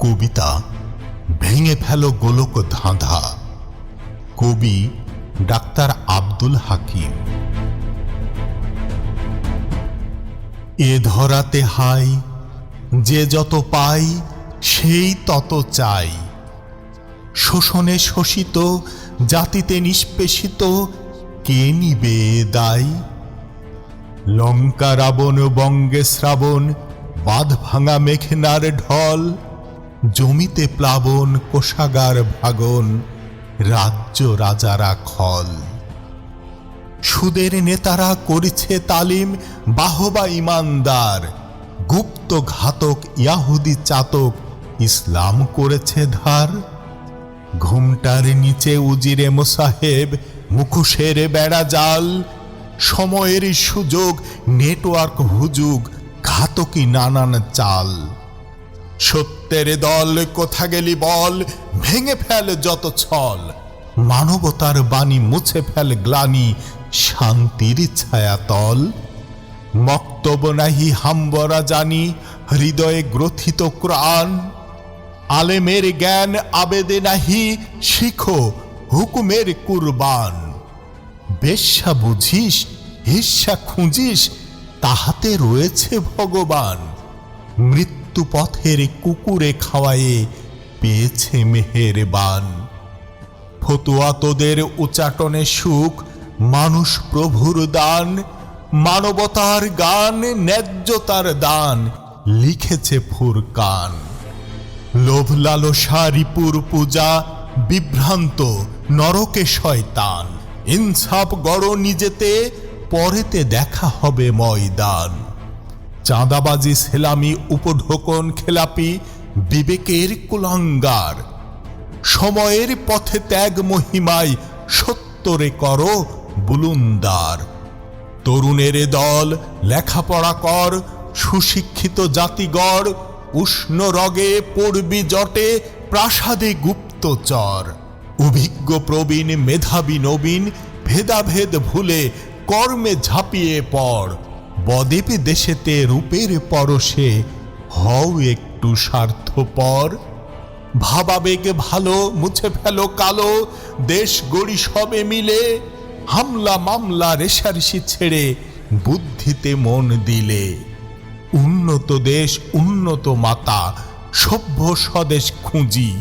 কবিতা ভেঙে ফেলো গোলক ধাঁধা। কবি ডাক্তার আব্দুল হাকিম। এ ধরাতে হাই, যে যত পাই, সেই তত চাই। শোষণে শোষিত, জাতিতে নিষ্পেষিত, কে নিবে দায়? লঙ্কা রাবণ, বঙ্গে শ্রাবণ বাঁধ ভাঙা মেঘনার ঢল জমিতে প্লাবন, কোষাগার, ভাগন, রাজ্য রাজারা খল। সুদের নেতারা করেছে তালিম, বাহবা ইমানদার, গুপ্ত ঘাতক ইয়াহুদি চাতক ইসলাম করেছে ধার। ঘুমটার নিচে উজিরে মোসাহেব মুখোশের বেড়া জাল। সময়ের সুযোগ, নেটওয়ার্ক হুজুগ ঘাতকি নানান চাল। সত্যের দল কোথা গেলি বল? ভেঙে ফেল যত ছল। মানবতার বাণী মুছে ফেল গ্লানি, শান্তির ছায়াতল মক্তব নাহি হাম্বরা জানি, হৃদয়ে গ্রথিত ক্রাণ আলেমের জ্ঞান আবেদে নাহি, শিখো হুকুমের কুরবান। বেশ্যা বুঝিস হিস্যা খুঁজিস, তাহাতে রয়েছে ভগবান। মৃত্যু পথের কুকুরে খাওয়ায়ে পেয়েছে মেহের বান ফতুয়া তোদের উচাটনে সুখ, মানুষ প্রভুর দান, মানবতার গান, ন্যায্যতার দান, লিখেছে ফুরকান। লোভ লালসা রিপুর পূজা, বিভ্রান্ত নরকে শয়তান। ইনসাফ গড় নিজেতে, পরেতে দেখা হবে ময়দান। চাঁদাবাজি, সেলামি, উপঢোকন, খেলাপি, বিবেকের কুলাঙ্গার। সময়ের পথে ত্যাগ মহিমায় সত্যরে কর বুলুন্দার। তরুণের দল, লেখাপড়া কর, সুশিক্ষিত জাতিগড়, উষ্ণ রগে পড়বি জটে, প্রাসাদে গুপ্তচর অভিজ্ঞ প্রবীণ, মেধাবী, নবীন, ভেদাভেদ ভুলে কর্মে ঝাঁপিয়ে পড়। বদেবী দেশেতে রূপের পরশে, হও একটু স্বার্থপর। ভাবাবেগ ভালো, মুছে ফেলো কালো, দেশ গড়ি সবে মিলে, হামলা মামলা রেশারেশি ছেড়ে বুদ্ধিতে মন দিলে। উন্নত দেশ, উন্নত মাতা, সভ্য স্বদেশ খুঁজি।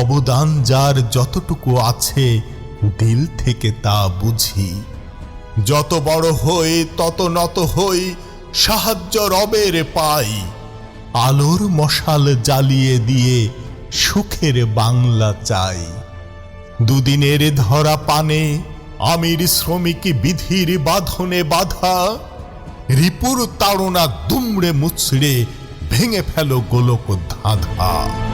অবদান যার যতটুকু আছে, দিল থেকে তা বুঝি। যত বড় হই, তত নত হই, সাহায্য রবের পাই। আলোর মশাল জ্বালিয়ে দিয়ে সুখের বাংলা চাই। দুদিনের ধরা পানে আমির শ্রমিক বিধির বাঁধনে বাধা, রিপুর তাড়না দুমড়ে মুচড়ে ভেঙে ফেল গোলক ধাঁধা।